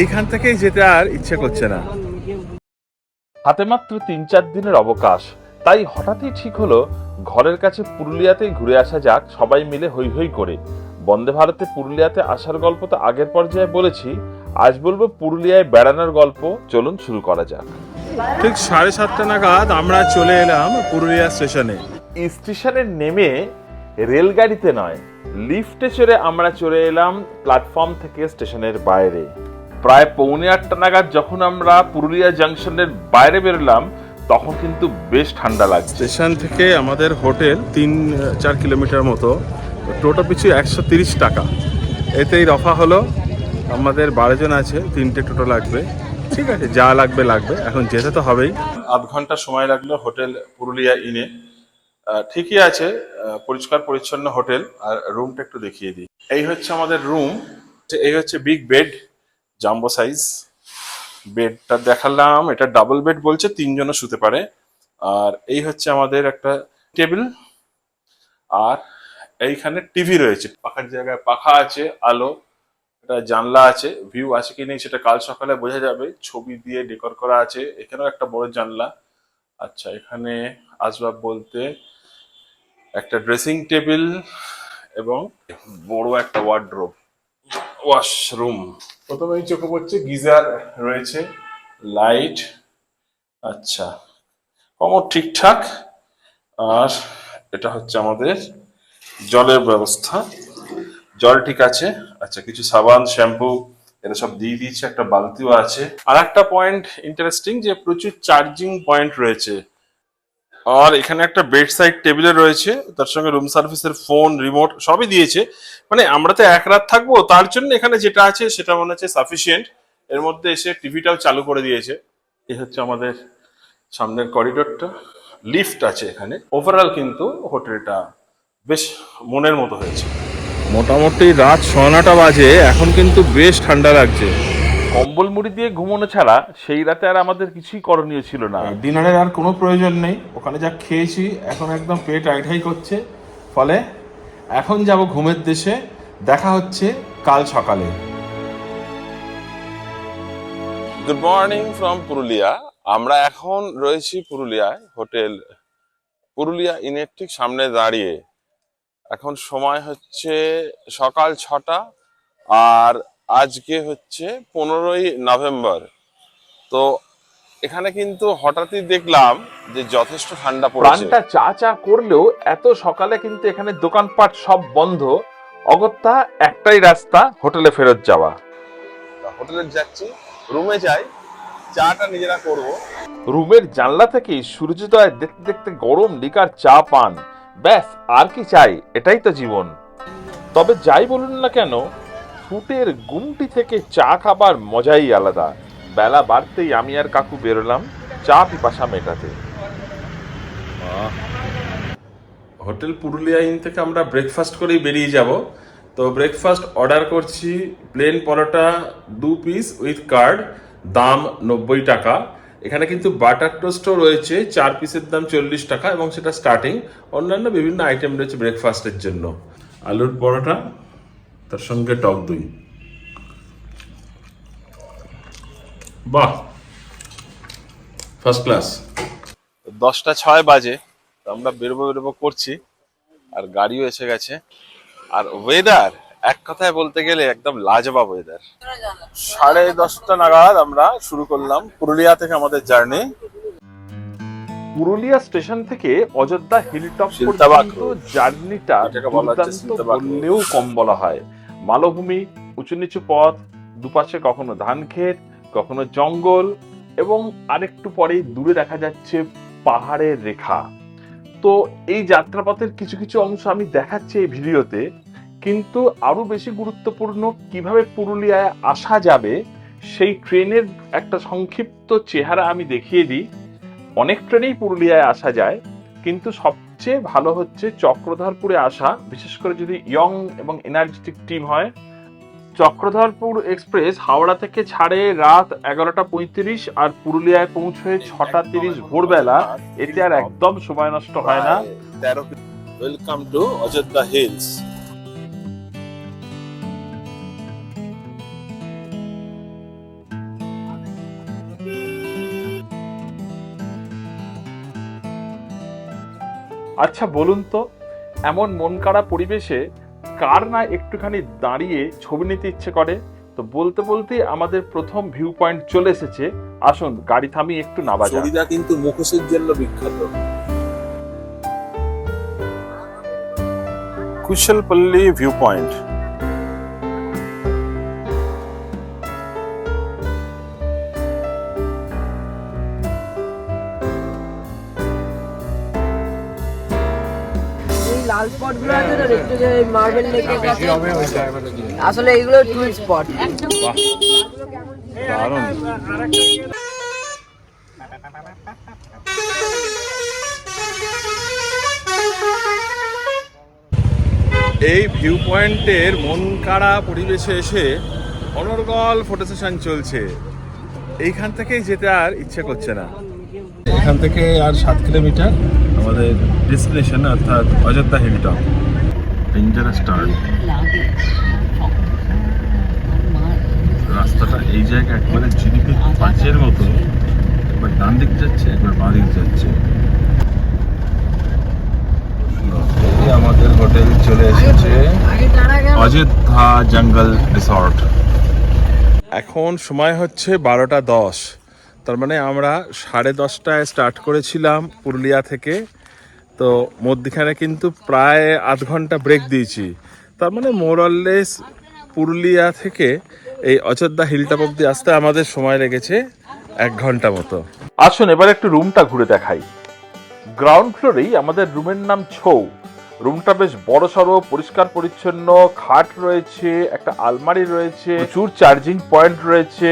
এইখান থেকেই যেতে আর ইচ্ছে করছে না। হাতে মাত্র তিন চার দিনের অবকাশ তাই হঠাৎই ঠিক হলো ঘরের কাছে পুরুলিয়াতেই ঘুরে আসা যাক সবাই মিলে হই হই করে। বন্দে ভারতে পুরুলিয়াতে আসার গল্প তো আগের পর্যায়ে বলেছি আজ বলব পুরুলিয়ায় বেড়ানোর গল্প চলুন শুরু করা যাক। ঠিক সাড়ে সাতটা নাগাদ আমরা চলে এলাম পুরুলিয়া স্টেশনে। স্টেশনে নেমে রেলগাড়িতে নয় লিফটে চড়ে আমরা চলে এলাম প্ল্যাটফর্ম থেকে স্টেশনের বাইরে। প্রায় পৌনে আটটা নাগাদ যখন আমরা পুরুলিয়া জাংশনের বাইরে বেরোলাম তখন কিন্তু বেশ ঠান্ডা লাগছে। স্টেশন থেকে আমাদের হোটেল তিন চার কিলোমিটার মতো। টোটো পিছু একশো তিরিশ টাকা। এতেই রফা হলো। আমাদের বারো জন আছে তিনটে টোটো লাগবে। ঠিক আছে যা লাগবে লাগবে। এখন যেতে তো হবেই। আধ ঘণ্টা সময় লাগল হোটেল পুরুলিয়া ইনে। ঠিকই আছে পরিষ্কার পরিচ্ছন্ন হোটেল। আর রুমটা একটু দেখিয়ে দিই। এই হচ্ছে আমাদের রুম এই হচ্ছে বিগ বেড জাম্বো সাইজ বেডটা দেখালাম, এটা ডাবল বেড বলছে, তিনজনও শুতে পারে। আর এই হচ্ছে আমাদের একটা টেবিল আর এইখানে টিভি রয়েছে। পাখার জায়গায় পাখা আছে, আলো একটা জানলা আছে ভিউ আছে কি নেই সেটা কাল সকালে বোঝা যাবে। ছবি দিয়ে ডেকোর করা আছে, এখানেও একটা বড় জানলা। আচ্ছা এখানে আসবাব বলতে একটা ড্রেসিং টেবিল এবং বড় একটা ওয়ার্ড্রোব ওয়াশরুম প্রথমেই চোখে পড়ছে, গিজার রয়েছে, লাইট আচ্ছা। কমর ঠিকঠাক, আর এটা হচ্ছে আমাদের জলের ব্যবস্থা। জল ঠিক আছে আচ্ছা কিছু সাবান, শ্যাম্পু, এটা সব দিয়ে দিয়েছে, একটা বালতিও আছে। আর একটা পয়েন্ট ইন্টারেস্টিং যে প্রচুর চার্জিং পয়েন্ট রয়েছে। আর এখানে একটা বেড সাইড টেবিলে রয়েছে, তার সঙ্গে রুম সার্ভিসের ফোন রিমোট সবই দিয়েছে। মানে আমরা তো এক রাত থাকব, তার জন্য এখানে যেটা আছে সেটা মনে হচ্ছে সাফিসিয়েন্ট এর মধ্যে এসে টিভিটাও চালু করে দিয়েছে। এই হচ্ছে আমাদের সামনের করিডোরটা লিফট আছে এখানে। ওভারঅল কিন্তু হোটেলটা বেশ মনের মতো হয়েছে। মোটামুটি রাত সোনাটা বাজে, এখন কিন্তু বেশ ঠান্ডা লাগছে। কম্বল মুড়ি দিয়ে ঘুমানো ছাড়া সেই রাতে আর আমাদের কিছুই করণীয় ছিল না। ডিনারের আর কোনো প্রয়োজন নেই। ওখানে যা খেয়েছি এখন একদম পেট আইঠাই করছে। ফলে এখন যাব ঘুমের দেশে। দেখা হচ্ছে কাল সকালে। Good morning from Purulia. আমরা এখন রয়েছি পুরুলিয়ায় হোটেল পুরুলিয়া ইনের ঠিক সামনে দাঁড়িয়ে। এখন সময় হচ্ছে সকাল ছটা। আর আজকে হচ্ছে পনেরোই নভেম্বর। তো এখানে কিন্তু হঠাৎই দেখলাম যে যথেষ্ট ঠান্ডা পড়েছে। প্রাণটা চা চা করলেও এত সকালে কিন্তু এখানে দোকানপাট সব বন্ধ। অগত্যা একটাই রাস্তা হোটেলে ফেরত যাওয়া। হোটেলে যাচ্ছি রুমে যাই চাটা নিজেরা করব। রুমের জানলা থেকেই সূর্যোদয় দেখতে দেখতে গরম লিকার চা পান। ব্যাস আর কি চাই এটাই তো জীবন। তবে যাই বলুন না কেন ফুটের গুমটি থেকে চা খাবার মজাই আলাদা। বেলা বাড়তেই আমি আর কাকু বেরোলাম চা পিপাসা মেটাতে। হোটেল পুরুলিয়া ইন থেকে আমরা ব্রেকফাস্ট করেই বেরিয়ে যাব। তো ব্রেকফাস্ট অর্ডার করছি প্লেন পরোটা দু পিস উইথ কার্ড দাম নব্বই টাকা। এখানে কিন্তু বাটার টোস্টও রয়েছে, চার পিসের দাম চল্লিশ টাকা এবং সেটা স্টার্টিং অন্যান্য বিভিন্ন আইটেম রয়েছে ব্রেকফাস্টের জন্য। আলুর পরোটা তার সঙ্গে টক দই। বাহ। ফার্স্ট ক্লাস দশটা ছয় বাজে তো আমরা বেরোবো বেরোবো করছি আর গাড়িও এসে গেছে। আর ওয়েদার এক কথায় বলতে গেলে একদম লাজবাব ওয়েদার সাড়ে দশটা নাগাদ আমরা শুরু করলাম পুরুলিয়া থেকে আমাদের জার্নি পুরুলিয়া স্টেশন থেকে অযোধ্যা হিলটপ পর্যন্ত জার্নিটা বললেও কম বলা হয়। মালভূমি উঁচু নিচু পথ, দুপাশে কখনো ধান ক্ষেত কখনো জঙ্গল এবং আরেকটু পরেই দূরে দেখা যাচ্ছে পাহাড়ের রেখা। তো এই যাত্রাপথের কিছু কিছু অংশ আমি দেখাচ্ছি এই ভিডিওতে, কিন্তু আরও বেশি গুরুত্বপূর্ণ কীভাবে পুরুলিয়ায় আসা যাবে, সেই ট্রেনের একটা সংক্ষিপ্ত চেহারা আমি দেখিয়ে দিই। অনেক ট্রেনেই পুরুলিয়ায় আসা যায়, কিন্তু সবচেয়ে ভালো হচ্ছে, চক্রধরপুরে আসা, বিশেষ করে যদি ইয়ং এবং এনার্জেটিক টিম হয়। চক্রধরপুর এক্সপ্রেস হাওড়া থেকে ছাড়ে রাত এগারোটা পঁয়ত্রিশ আর পুরুলিয়ায় পৌঁছে ছটা তিরিশ ভোরবেলা। এতে আর একদম সময় নষ্ট হয় না। ওয়েলকাম টু অযোধ্যা হিলস আচ্ছা বলুন তো এমন মন কাড়া পরিবেশে কার না একটুখানি দাঁড়িয়ে ছবি নিতে ইচ্ছে করে? তো বলতে বলতে আমাদের প্রথম ভিউ পয়েন্ট চলে এসেছে। আসুন গাড়ি থামিয়ে একটু নাবা যাক ছবিটা কিন্তু মুখোশের জন্য বিখ্যাত। কুশলপল্লী ভিউ পয়েন্ট একটু যে মার্বেল লেকের কাছে আসলে এগুলো টুরিস্ট স্পট দারুণ। এই ভিউ পয়েন্টের মন কাড়া পরিবেশে এসে অনর্গল ফটো সেশন চলছে। এইখান থেকেই যেতে আর ইচ্ছে করছে না। এখান থেকে আর সাত কিলোমিটার আমাদের ডেস্টিনেশন অর্থাৎ Ayodhya hill top dangerous turn রাস্তাটা এই জায়গায় একবারে জিলিপির পাঁচের মতো একবার ডান দিক যাচ্ছে, একবার বাঁ দিক যাচ্ছে। আমাদের হোটেল চলে এসেছে। অযোধ্যা জঙ্গল রিসর্ট এখন সময় হচ্ছে বারোটা দশ। তার মানে আমরা সাড়ে দশটায় স্টার্ট করেছিলাম পুরুলিয়া থেকে। তো মধ্যখানে কিন্তু প্রায় আধ ঘণ্টা ব্রেক দিয়েছি। তার মানে মোরললেস পুরুলিয়া থেকে এই অযোধ্যা হিলটপ অব্দি আসতে আমাদের সময় লেগেছে এক ঘণ্টা মতো। আসুন, এবার একটু রুমটা ঘুরে দেখাই। গ্রাউন্ড ফ্লোরেই আমাদের রুমের নাম ছৌ। রুমটা বেশ বড় সড়ো পরিষ্কার, পরিচ্ছন্ন, খাট রয়েছে, একটা আলমারি রয়েছে, প্রচুর চার্জিং পয়েন্ট রয়েছে।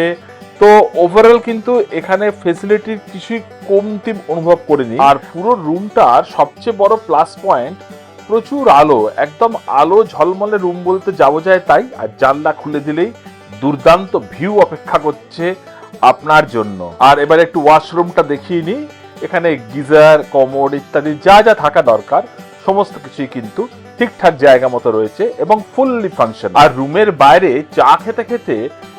তো ওভারঅল কিন্তু এখানে ফেসিলিটির কিছুই কমতি অনুভব করিনি। আর পুরো রুমটার সবচেয়ে বড় প্লাস পয়েন্ট প্রচুর আলো, একদম আলো ঝলমলে রুম বলতে যাব যায় তাই। আর জানলা খুলে দিলেই দুর্দান্ত ভিউ অপেক্ষা করছে আপনার জন্য। আর এবার একটু ওয়াশরুমটা দেখিয়ে নিই। এখানে গিজার কমোড ইত্যাদি যা যা থাকা দরকার, সমস্ত কিছুই কিন্তু ঠিকঠাক জায়গা মতো রয়েছে এবং ফুললি ফাংশন আর রুমের বাইরে চা খেতে খেতে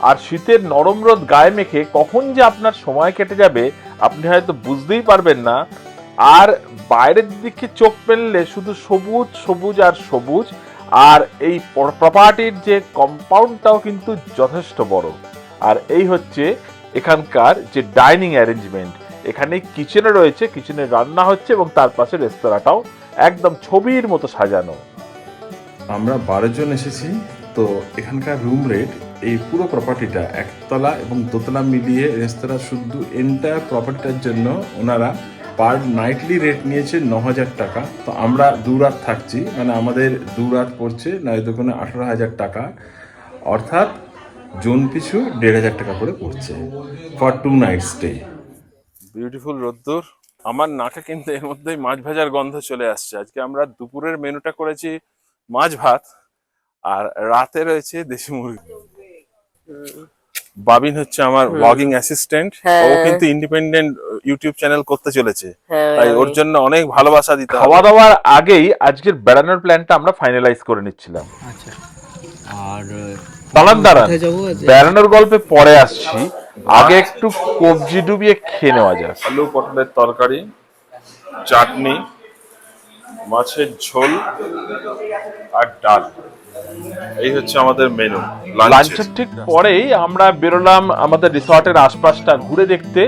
আর শীতের নরম রোদ গায়ে মেখে কখন যে আপনার সময় কেটে যাবে, আপনি হয়তো বুঝতেই পারবেন না। আর বাইরের দিকে চোখ পেললে শুধু সবুজ সবুজ আর সবুজ। আর এই প্রপার্টির যে কম্পাউন্ডটাও কিন্তু যথেষ্ট বড়। আর এই হচ্ছে এখানকার যে ডাইনিং অ্যারেঞ্জমেন্ট এখানে কিচেনে রয়েছে কিচেনে রান্না হচ্ছে এবং তার পাশে রেস্তোরাঁটাও একদম ছবির মতো সাজানো। আমরা বারো জন এসেছি, তো এখানকার রুম রেট এই পুরো প্রপার্টিটা একতলা এবং দোতলা মিলিয়ে রেস্তোরাঁ শুদ্ধ এন্টায়ার প্রপার্টিটার জন্য ওনারা পার নাইটলি রেট নিয়েছে ন হাজার টাকা। তো আমরা দু রাত থাকছি মানে আমাদের দু রাত পড়ছে নয় দোকানে আঠারো হাজার টাকা। অর্থাৎ জন পিছু দেড় হাজার টাকা করে পড়ছে for two night stay beautiful রোদ্দুর। আমার নাকে কিন্তু এর মধ্যেই মাছ ভাজার গন্ধ চলে আসছে। আজকে আমরা দুপুরের মেনুটা করেছি মাছ ভাত আর রাতে রয়েছে দেশি মুরগি। বাবিন হচ্ছে আমার ব্লগিং অ্যাসিস্ট্যান্ট ও হ্যাঁ। কিন্তু ইন্ডিপেন্ডেন্ট ইউটিউব চ্যানেল করতে চলেছে। হ্যাঁ। তাই ওর জন্য অনেক ভালোবাসা দিতে হবে। খাওয়া দাওয়ার আগেই আজকের বেড়ানোর প্ল্যানটা আমরা ফাইনালাইজ করে নিচ্ছিলাম। আচ্ছা। আর দাঁড়ান দাঁড়ান। বেড়ানোর গল্পে পরে আসছি। আগে একটু কবজি ডুবিয়ে খেয়ে নেওয়া যাক। আলু পটলের তরকারি চাটনি মাছের ঝোল আর ডাল। এই হচ্ছে আমাদের মেনু লাঞ্চের ঠিক পরেই আমরা বেরোলাম আমাদের রিসর্টের আশপাশটা ঘুরে দেখতে।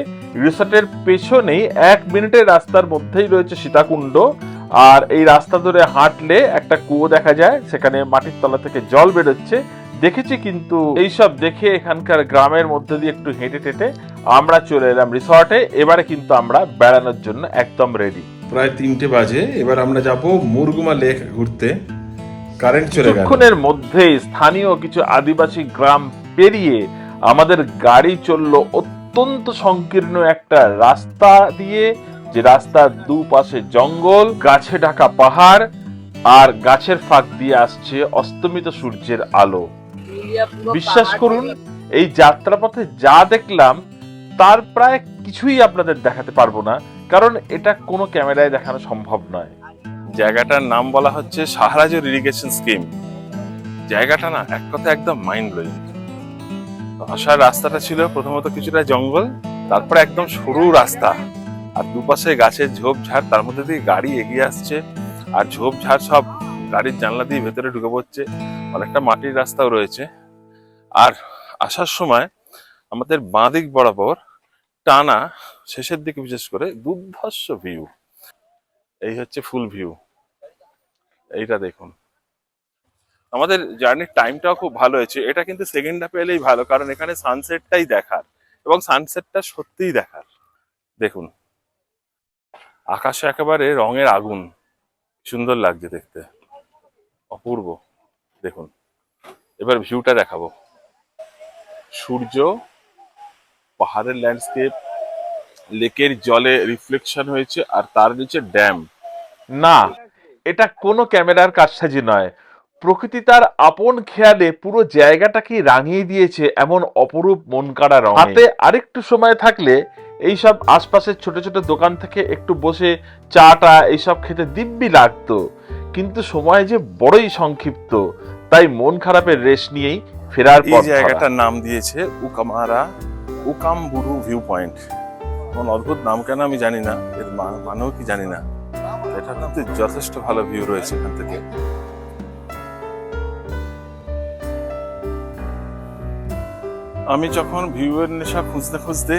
রিসর্টের পেছনেই এক মিনিটের রাস্তার মধ্যেই রয়েছে সীতাকুণ্ড। আর এই রাস্তা ধরে হাঁটলে একটা কুয়ো দেখা যায়, সেখানে মাটির তলা থেকে জল বেরোচ্ছে। দেখেছি কিন্তু এইসব দেখে এখানকার গ্রামের মধ্যে দিয়ে একটু হেঁটে টেটে আমরা চলে এলাম রিসর্টে এবারে কিন্তু আমরা বেড়ানোর জন্য একদম রেডি প্রায় তিনটে বাজে এবার আমরা যাব মুরগুমা লেক ঘুরতে। কারেন্ট চলে গেল। কিছুক্ষণের মধ্যেই স্থানীয় কিছু আদিবাসী গ্রাম পেরিয়ে আমাদের গাড়ি চলল অত্যন্ত সংকীর্ণ একটা রাস্তা দিয়ে যে রাস্তার দুপাশে জঙ্গল গাছে ঢাকা পাহাড় আর গাছের ফাঁক দিয়ে আসছে অস্তমিত সূর্যের আলো। বিশ্বাস করুন এই যাত্রাপথে যা দেখলাম তার প্রায় কিছুই আপনাদের দেখাতে পারব না, কারণ এটা কোনো ক্যামেরায় দেখানো সম্ভব নয়। জায়গাটার নাম বলা হচ্ছে সাহারাজুর ইরিগেশন স্কিম জায়গাটা না, এক কথা একদম মাইন্ড ব্লোয়িং আসার রাস্তাটা ছিল প্রথমত কিছুটা জঙ্গল, তারপরে একদম সরু রাস্তা। আর দুপাশে গাছের ঝোপঝাড়, তার মধ্যে দিয়ে গাড়ি এগিয়ে আসছে। আর ঝোপঝাড় সব গাড়ির জানলা দিয়ে ভেতরে ঢুকে পড়ছে। অনেকটা মাটির রাস্তাও রয়েছে। আর আসার সময় আমাদের বাঁদিক বরাবর টানা শেষের দিকে বিশেষ করে দুর্ধর্ষ ভিউ এই হচ্ছে ফুল ভিউ এইটা দেখুন। আমাদের জার্নির টাইমটাও খুব ভালো হয়েছে। এটা কিন্তু সেকেন্ড হাফে এলেই ভালো, কারণ এখানে সানসেটটাই দেখার এবং সানসেটটা সত্যিই দেখার। দেখুন। আকাশে একেবারে রঙের আগুন। সুন্দর লাগছে দেখতে। অপূর্ব। দেখুন। এবার ভিউটা দেখাবো। সূর্য পাহাড়ের ল্যান্ডস্কেপ লেকের জলে রিফ্লেকশন হয়েছে আর তার নিচে ড্যাম না এটা কোনো ক্যামেরার কারসাজি নয়। প্রকৃতি তার আপন খেয়ালে পুরো জায়গাটাকে রাঙিয়ে দিয়েছে এমন অপরূপ মন কাড়া রঙে। হাতে আরেকটু সময় থাকলে এইসব আশপাশের ছোট ছোট দোকান থেকে একটু বসে চাটা এইসব খেতে দিব্যি লাগতো। কিন্তু সময় যে বড়ই সংক্ষিপ্ত তাই মন খারাপের রেশ নিয়েই ফেরার এই জায়গাটার নাম দিয়েছে উকামারা উকামবুরু ভিউ পয়েন্ট কোন অদ্ভুত নাম কেন আমি জানি না, এর মানেও কি জানি না। এটা কিন্তু যথেষ্ট ভালো ভিউ রয়েছে এখান থেকে। আমি যখন ভিউ এর নেশা খুঁজতে খুঁজতে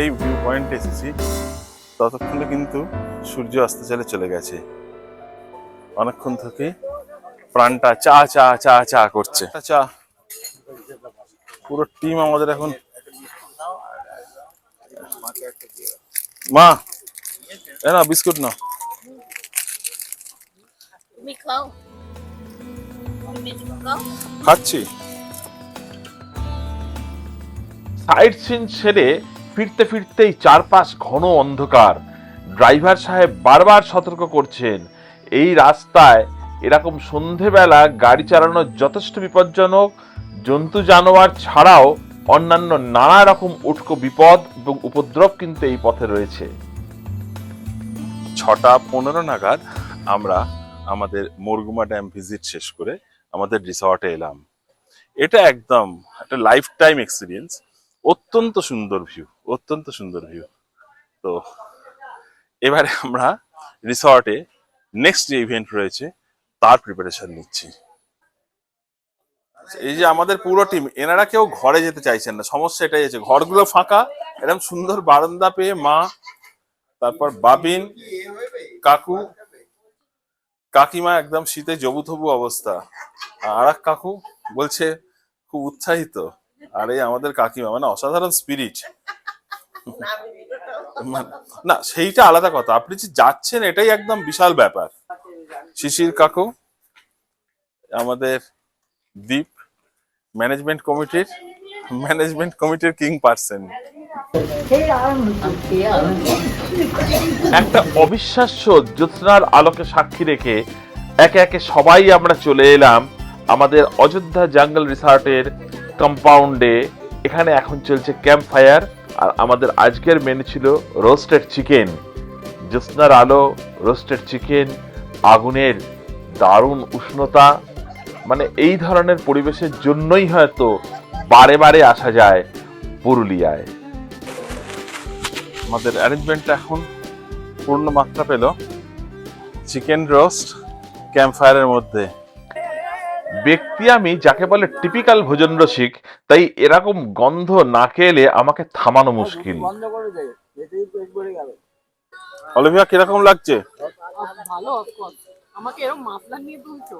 এই ভিউ পয়েন্টে এসেছি, ততক্ষণে কিন্তু সূর্য অস্তাচলে চলে গেছে। অনেকক্ষণ থেকে প্রাণটা চা চা চা চা করছে। চা পুরো টিম আমাদের এখন মা এ না বিস্কুট না। খাচ্ছি। সাইড সিন ছেড়ে ফিরতে ফিরতেই চারপাশ ঘন অন্ধকার। ড্রাইভার সাহেব বারবার সতর্ক করছেন এই রাস্তায় এরকম সন্ধেবেলা গাড়ি চালানো যথেষ্ট বিপজ্জনক জন্তু জানোয়ার ছাড়াও অন্যান্য নানা রকম উটকো বিপদ এবং উপদ্রব কিন্তু এই পথে রয়েছে। ছটা পনেরো নাগাদ আমরা আমাদের মুরগুমা ড্যাম ভিজিট শেষ করে আমাদের রিসর্টে এলাম। এটা একদম একটা লাইফ টাইম এক্সপিরিয়েন্স অত্যন্ত সুন্দর ভিউ অত্যন্ত সুন্দর ভিউ তো এবারে আমরা রিসর্টে নেক্সট যে ইভেন্ট রয়েছে, তার প্রিপারেশন নিচ্ছি। এই যে আমাদের পুরো টিম এনারা কেউ ঘরে যেতে চাইছেন না, সমস্যা এটাই আছে। ঘরগুলো ফাঁকা এরকম সুন্দর বারান্দা পেয়ে মা, তারপর বাবিন, কাকু, কাকিমা একদম শীতে জবুথবু অবস্থা। আর এক কাকু বলছে, খুব উৎসাহিত। আর এই আমাদের কাকিমা মানে অসাধারণ স্পিরিট না, সেইটা আলাদা কথা। আপনি যে যাচ্ছেন, এটাই একদম বিশাল ব্যাপার। শিশির কাকু, আমাদের দ্বীপ ম্যানেজমেন্ট কমিটির ম্যানেজমেন্ট কমিটির কিং পার্সন একটা অবিশ্বাস্য জ্যোৎস্নার আলোকে সাক্ষী রেখে একে একে সবাই আমরা চলে এলাম আমাদের অযোধ্যা জঙ্গল রিসর্টের কম্পাউন্ডে এখানে এখন চলছে ক্যাম্প ফায়ার আর আমাদের আজকের মেনু ছিল রোস্টেড চিকেন জ্যোৎস্নার আলো রোস্টেড চিকেন আগুনের দারুণ উষ্ণতা মানে এই ধরনের পরিবেশের জন্যই হয়তো বারে বারে আসা যায় পুরুলিয়ায়। আমাদের অ্যারেঞ্জমেন্টটা এখন পূর্ণ মাত্রা পেল। চিকেন রোস্ট ক্যাম্প ফায়ারের মধ্যে। ব্যক্তি আমি যাকে বলে টিপিক্যাল ভোজন রসিক তাই এরকম গন্ধ না খেলে আমাকে থামানো মুশকিল। অলিভিয়া কীরকম লাগছে? ভালো আমাকে এরকম মাফলার নিয়ে তুলছো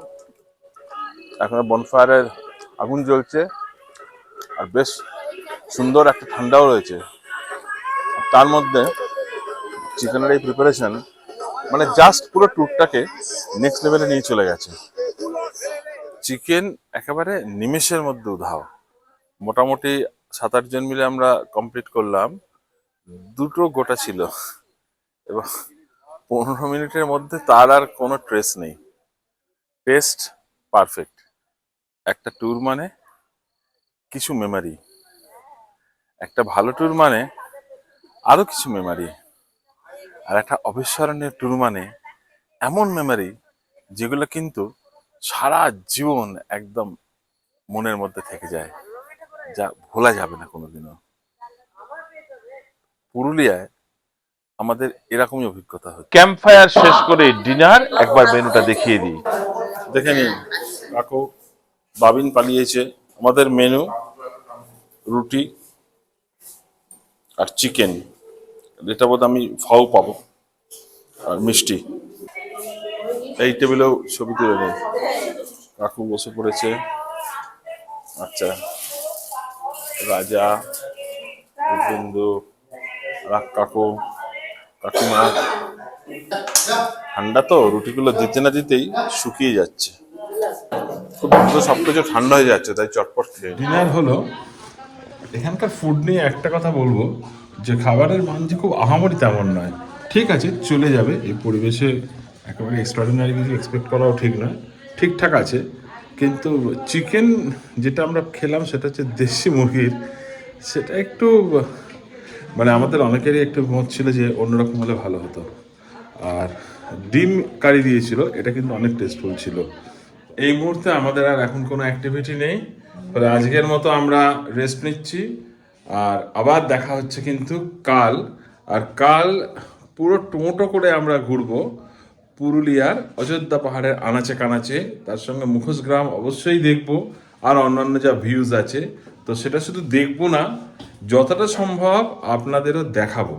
এখন বনফায়ারের আগুন জ্বলছে আর বেশ সুন্দর একটা ঠান্ডাও রয়েছে। তার মধ্যে চিকেনের এই প্রিপারেশন মানে জাস্ট পুরো ট্যুরটাকে নেক্সট লেভেলে নিয়ে চলে গেছে। চিকেন একেবারে নিমেষের মধ্যে উধাও। মোটামুটি সাত আটজন মিলে আমরা কমপ্লিট করলাম। দুটো গোটা ছিল। এবং পনেরো মিনিটের মধ্যে তার আর কোনো ট্রেস নেই। টেস্ট পারফেক্ট একটা ট্যুর মানে কিছু মেমারি একটা ভালো ট্যুর মানে আরও কিছু মেমারি আর একটা অবিস্মরণীয় ট্যুর মানে এমন মেমারি যেগুলো কিন্তু সারা জীবন একদম মনের মধ্যে থেকে যায় যা ভোলা যাবে না কোনোদিনও। পুরুলিয়ায় আমাদের এরকমই অভিজ্ঞতা হয় ক্যাম্প ফায়ার শেষ করে ডিনার একবার মেনুটা দেখিয়ে দিই। দেখে নিন। কাকু বাবিন পালিয়েছে আমাদের মেনু রুটি আর চিকেন যেটা বোধ আমি ফাও পাবো আর মিষ্টি। এই টেবিলেও ছবি তুলে নেই। কাকু বসে পড়েছে। আচ্ছা। রাজা বিন্দু রাক কাকু, কাকিমা। ঠান্ডা তো, রুটিগুলো দিতে না দিতেই শুকিয়ে যাচ্ছে। দ্রুত সবকিছু ঠান্ডা হয়ে যাচ্ছে, তাই চটপট খেয়ে ডিনার হলো, এখানকার ফুড নিয়ে একটা কথা বলব, যে খাবারের মান যে খুব আহামরি তেমন নয়। ঠিক আছে, চলে যাবে, এই পরিবেশে একেবারে এক্সট্রাঅর্ডিনারি কিছু এক্সপেক্ট করাও ঠিক নয়, ঠিকঠাক আছে। কিন্তু চিকেন যেটা আমরা খেলাম, সেটা হচ্ছে দেশি মুরগির, সেটা একটু মানে আমাদের অনেকেরই একটু মত ছিল যে অন্যরকম হলে ভালো হতো। আর ডিম কারি দিয়েছিল, এটা কিন্তু অনেক টেস্টফুল ছিল। এই মুহূর্তে আমাদের আর এখন কোনো অ্যাক্টিভিটি নেই। ফলে আজকের মতো আমরা রেস্ট নিচ্ছি। আর আবার দেখা হচ্ছে কিন্তু কাল। আর কাল পুরো টোটো করে আমরা ঘুরবো পুরুলিয়ার অযোধ্যা পাহাড়ের আনাচে কানাচে। তার সঙ্গে মুখোশ গ্রাম অবশ্যই দেখব। আর অন্যান্য যা ভিউজ আছে, তো সেটা শুধু দেখব না, যতটা সম্ভব আপনাদেরও দেখাবো।